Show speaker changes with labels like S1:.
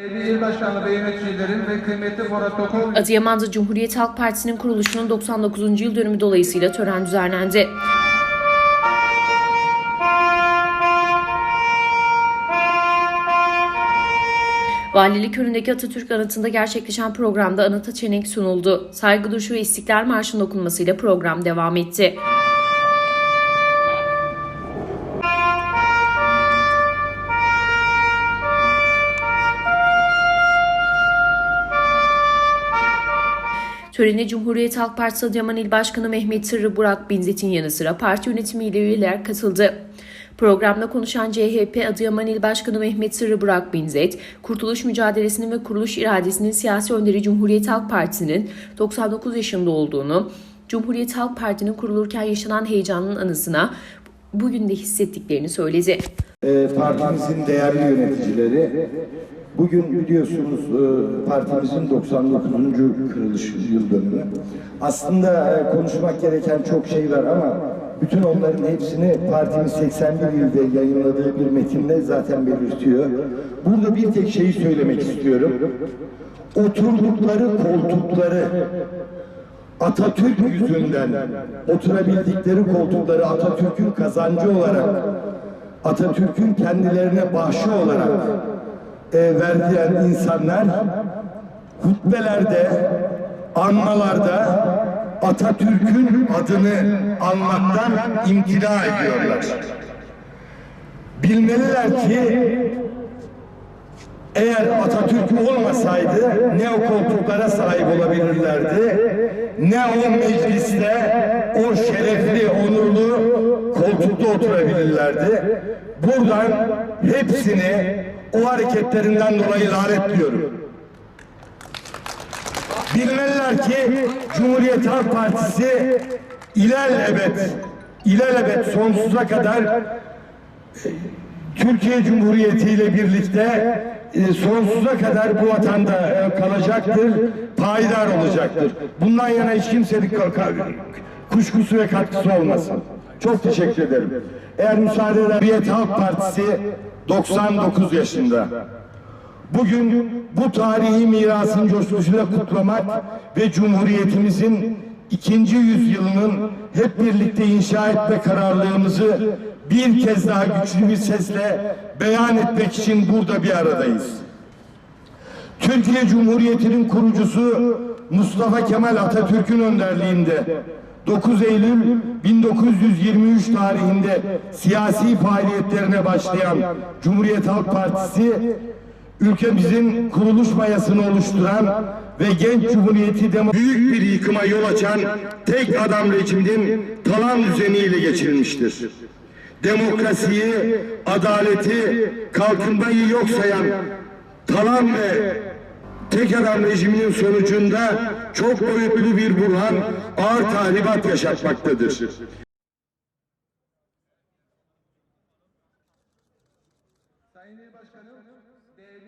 S1: Değerli
S2: Adıyaman'da Cumhuriyet Halk Partisi'nin kuruluşunun 99. yıl dönümü dolayısıyla tören düzenlendi. Valilik önündeki Atatürk anıtında gerçekleşen programda anıta çelenk sunuldu. Saygı duruşu ve İstiklal Marşı'nın okunmasıyla program devam etti. Törene Cumhuriyet Halk Partisi Adıyaman İl Başkanı Mehmet Sırrı Burak Binzet'in yanı sıra parti yönetimiyle üyeler katıldı. Programda konuşan CHP Adıyaman İl Başkanı Mehmet Sırrı Burak Binzet, kurtuluş mücadelesinin ve kuruluş iradesinin siyasi önderi Cumhuriyet Halk Partisi'nin 99 yaşında olduğunu, Cumhuriyet Halk Parti'nin kurulurken yaşanan heyecanın anısına bugün de hissettiklerini söyledi.
S3: E, partimizin değerli yöneticileri, bugün biliyorsunuz e, partimizin 99. kuruluş yıl dönümü. Aslında e, konuşmak gereken çok şey var ama bütün onların hepsini partimiz 81 yılda yayınladığı bir metinde zaten belirtiyor. Burada bir tek şeyi söylemek istiyorum. Oturdukları koltukları Atatürk yüzünden oturabildikleri koltukları Atatürk'ün kazancı olarak Atatürk'ün kendilerine bağışı olarak e, verdiren insanlar hutbelerde, anmalarda Atatürk'ün adını anmaktan imtina ediyorlar. Bilmeliler ki eğer Atatürk olmasaydı ne o koltuklara sahip olabilirlerdi, ne o mecliste o şerefli, oturabilirlerdi. Buradan hepsini o hareketlerinden dolayı lanetliyorum. Bilmeliler ki Cumhuriyet Halk Partisi ilelebet, ilelebet sonsuza kadar Türkiye Cumhuriyeti ile birlikte e, sonsuza kadar bu vatanda e, kalacaktır, payidar olacaktır. Bundan yana hiç kimsenin kuşkusu ve katkısı olmasın. Çok teşekkür ederim. Eğer müsaade eder, Cumhuriyet Halk Partisi 99 yaşında. Bugün bu tarihi mirasın coşkusuyla kutlamak ve Cumhuriyetimizin ikinci yüzyılının hep birlikte inşa etme kararlılığımızı bir kez daha güçlü bir sesle beyan etmek için burada bir aradayız. Türkiye Cumhuriyeti'nin kurucusu Mustafa Kemal Atatürk'ün önderliğinde 9 Eylül 1923 tarihinde siyasi faaliyetlerine başlayan Cumhuriyet Halk Partisi ülkemizin kuruluş mayasını oluşturan ve genç cumhuriyeti demo büyük bir yıkıma yol açan tek adam rejiminin talan düzeniyle geçirilmiştir. Demokrasiyi, adaleti, kalkınmayı yok sayan talan ve tek adam rejiminin sonucunda çok boyutlu bir burhan, ağır tahribat yaşatmaktadır. Sayın Başkanım,